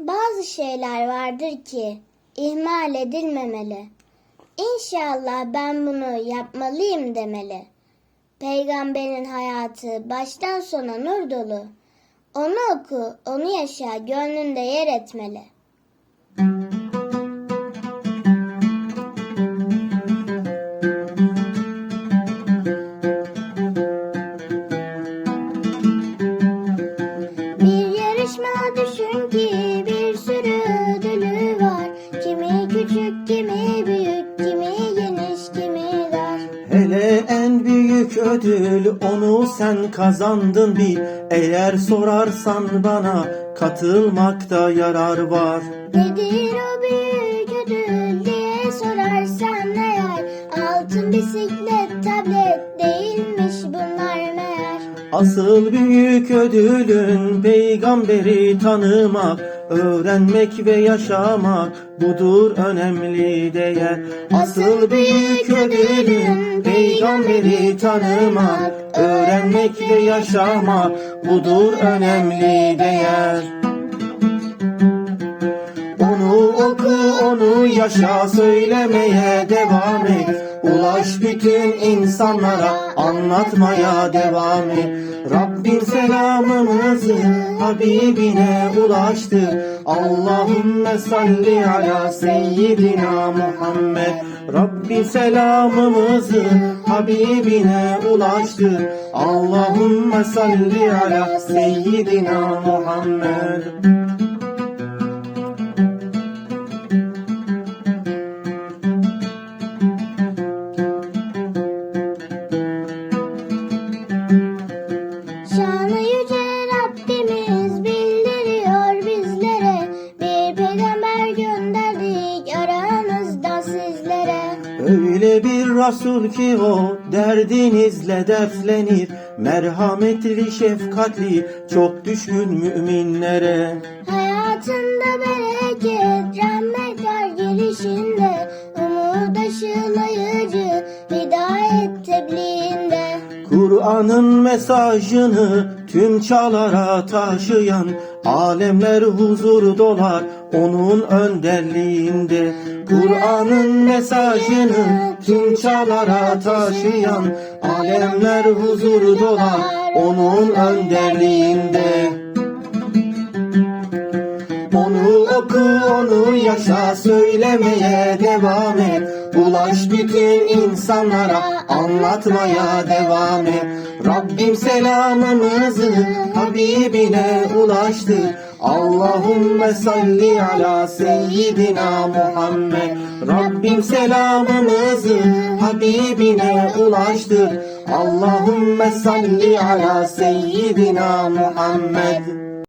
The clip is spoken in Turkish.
Bazı şeyler vardır ki ihmal edilmemeli. İnşallah ben bunu yapmalıyım demeli. Peygamberin hayatı baştan sona nur dolu. Onu oku, onu yaşa, gönlünde yer etmeli. Hele en büyük ödül onu sen kazandın bil. Eğer sorarsan bana katılmakta yarar var. Nedir o büyük ödül diye sorarsan eğer Altın bisiklet, tablet değilmiş bunlar meğer. Asıl büyük ödülün peygamberi tanımak Öğrenmek ve yaşamak budur önemli değer Asıl büyük ödülün peygamberi tanımak Öğrenmek ve yaşamak budur önemli değer Onu oku, onu yaşa, söylemeye devam et. Ulaş bütün insanlara, anlatmaya devam et. Rabbim selamımızı Habibine ulaştır. Allahümme salli ala seyyidina Muhammed. Rabbim selamımızı Habibine ulaştır. Allahümme salli ala seyyidina Muhammed. Resul ki o derdinizle dertlenir Merhametli şefkatli çok düşkün müminlere. Hayatında bereket, Kur'an'ın mesajını tüm çağlara taşıyan Alemler huzur dolar onun önderliğinde. Kur'an'ın mesajını tüm çağlara taşıyan Alemler huzur dolar onun önderliğinde Oku, onu yaşa, söylemeye devam et. Ulaş bütün insanlara, anlatmaya devam et. Rabbim selamımızı Habibine ulaştır. Allahümme salli ala seyyidina Muhammed. Rabbim selamımızı Habibine ulaştır. Allahümme salli ala seyyidina Muhammed.